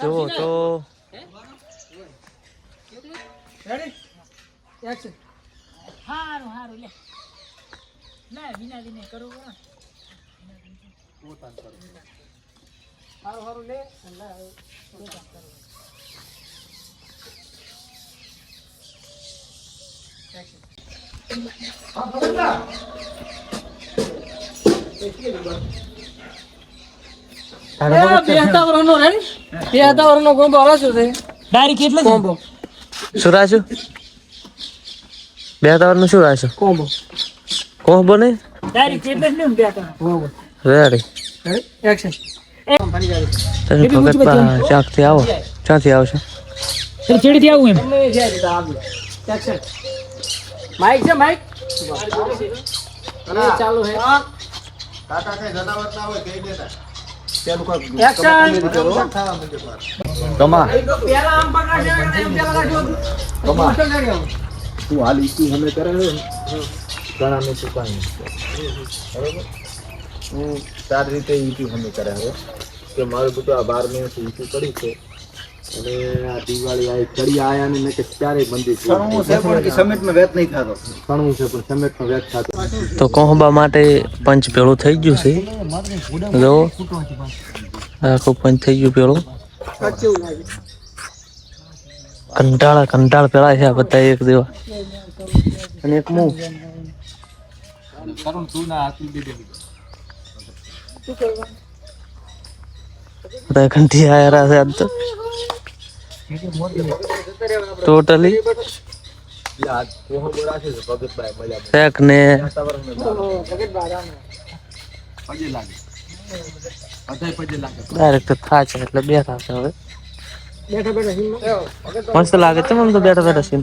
જુઓ તો હારું હારું લે. ના વિના વિને કરો પોતાન કરો હારું હારું લે. પોતાનું કરો. Action. હા, ભગતલા. એ, બે નું શું રાખ્યું કોમ્બો કોહ બને ડાયરી કેટલા ને બે હતા કોમ્બો રેડી. એક્શન તમે બા ચાકથી આવો? ક્યાંથી આવશે? એટલે ચેડીથી આવું એમ? જે એક્શન છે. ચાલુ હે. કાકા કઈ પેલા ના હોય એમ પેલા કમા. તું હાલ ઈસુ હમે કરે. છે ને ઘણા મેં ચુકાઈ બરોબર? હું તારી રીતે ઈટુ હમે કરાવ્યો કે મારું બધું આ બાર મહિનાથી ઈટુ કરી છે અને આ દિવાળી આ ચડી આયા ને કે ક્યારે મંદિર સણવું છે પણ કે સમેટમાં વેત નહીં થતો. સણવું છે પણ સમેટમાં વેત થતો. તો કોહબા માટે પંચ પેલું થઈ ગયું છે? જો. આખો પંચ થઈ ગયું પેલું કંટાળા કંટાળ પેલા છે આ બધા એક દેવા. અને એક મું. બધા કંઠી આયા છે આજ તો. લાગે બધાય પગે લાગે ડાયરેક્ટ થાય છે એટલે બેઠા છે હવે. બેઠા બેઠા હિંમત મસ્ત લાગે છે મને તો બેઠા બેઠા સીન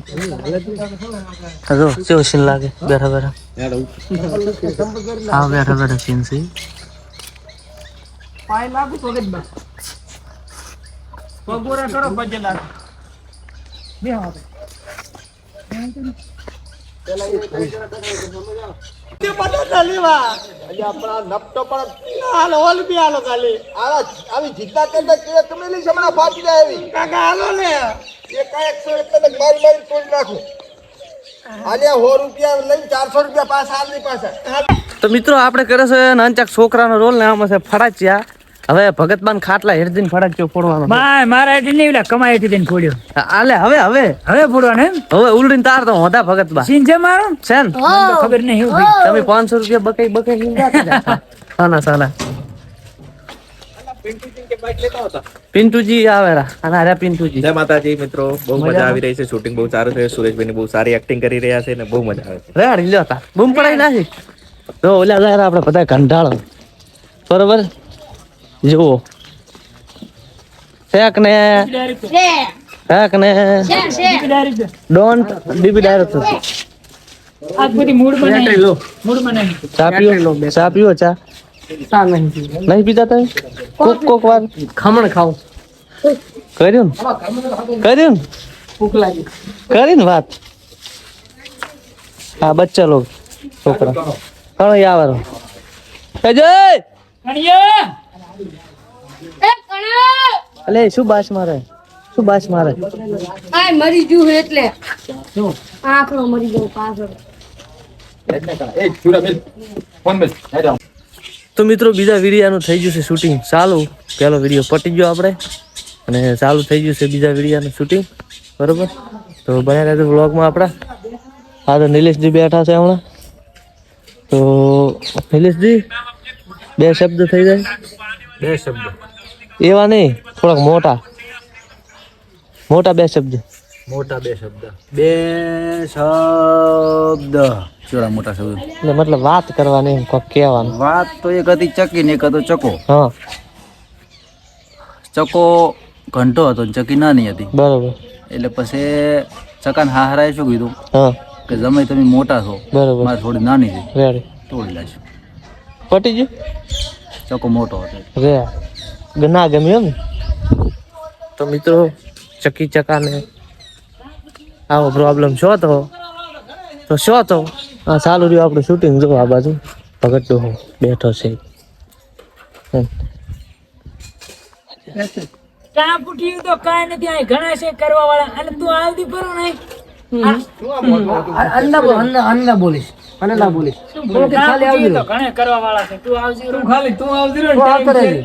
જો કેવો સીન લાગે? બેઠા બેઠા. હા, બેઠા બેઠા સીન છે. પાય લાગુ ભગત બા પગોરા કરો પજે લાગ બે ને પાછા તો મિત્રો આપણે કરે છે નાનચાક છોકરાનો રોલ ને આમાં છે ફડાચ્યા હવે ભગતમાન ખાટલા હેરદીન ફડાચ્યો ફોડવાનો. માય મારા એટી નહીં કમાઈ એટી દઈને ફોડ્યો. આલે હવે હવે. હવે ફોડવાનો એમ? હવે ઉલડીને તાર તો હોતા ભગતબા સીન છે મારો? સેન. ખબર નહીં તમે પાંચસો રૂપિયા બકાઈ બકાઈ લીધા સાના સાના પિન્ટુજી આવે અને અરે પિન્ટુજી. જય માતાજી મિત્રો. બહુ મજા આવી રહી છે. શૂટિંગ બહુ સારું છે સુરેશભાઈ બહુ સારી એક્ટિંગ કરી રહ્યા છે ને બહુ મજા આવે છે. રેડ લ્યો તા બૂમ પડાઈ નાખી. તો ઓલા જાય આપણે બધા કંટાળો. બરોબર? જુઓ. ફેક ને. ફેક ને. ડોન્ટ ડીપી ડાયરેક્ટ આજ બધી મૂડમાં લો. મૂડમાં નહીં ચા પીઓ ચા પીઓ ચા. ચા નહીં. નહીં પીતા તમે? કોક કોક વાર. ખમણ ખાઓ. કર્યું કર્યું ભૂખ લાગી. કરી ને વાત. હા બચ્ચા લોગ છોકરા. કણો આવવાનો અજય કણિયા! અલે શું બાસ મારે? શું બાસ મારે? આ મરી ગયું એટલે. આંકડો મરી ગયો પાછળ. એ ચૂરા બેલ ફોન બેલ તો મિત્રો બીજા વિડીયાનું થઈ ગયું છે શૂટિંગ. ચાલુ. પહેલો વીડિયો પટી ગયો આપણે. અને ચાલુ થઈ ગયું છે બીજા વિડીયાનું શૂટિંગ. બરોબર? તો બન્યા રહેજો વ્લોગમાં આપણા. હા તો નિલેશજી બેઠા છે હમણાં. તો નિલેશજી બે શબ્દ થઈ જાય. બે શબ્દ. એવા નહીં થોડાક મોટા. મોટા બે શબ્દ. મોટા બે શબ્દ. બે શબ્દ. ચોરા મોટા શબ્દ? એટલે મતલબ વાત કરવાની એમ કોક કહેવાનું. વાત તો એક હતી ચકી ને એક હતો ચકો. હા. ચકો ઘંટો હતો ને ચકી નાની હતી. બરોબર. એટલે પછી ચકાને હાહરાએ શું કીધું? હા. કે જમે તમે મોટા છો. બરોબર. મારે થોડી નાની છે. તોડી લાવશું પટી ગયું? ચકો મોટો હતો. રે. ના ગમ્યો એમ તો મિત્રો ચકી ચકાને આવો પ્રોબ્લેમ છો તો? તો શો તો? હા ચાલુ રહ્યું આપણું શૂટિંગ જો આ બાજુ. ભગત ડોહો બેઠો છે. ચા પૂઠ્યું તો કાંઈ નથી અહીં ઘણા છે કરવા વાળા અને તું આવતી ફરો નહીં અન્ના બોલ અન્ના અન્ના બોલીશ. તો ઘણા કરવા વાળા છે. તું આવજે ખાલી ને.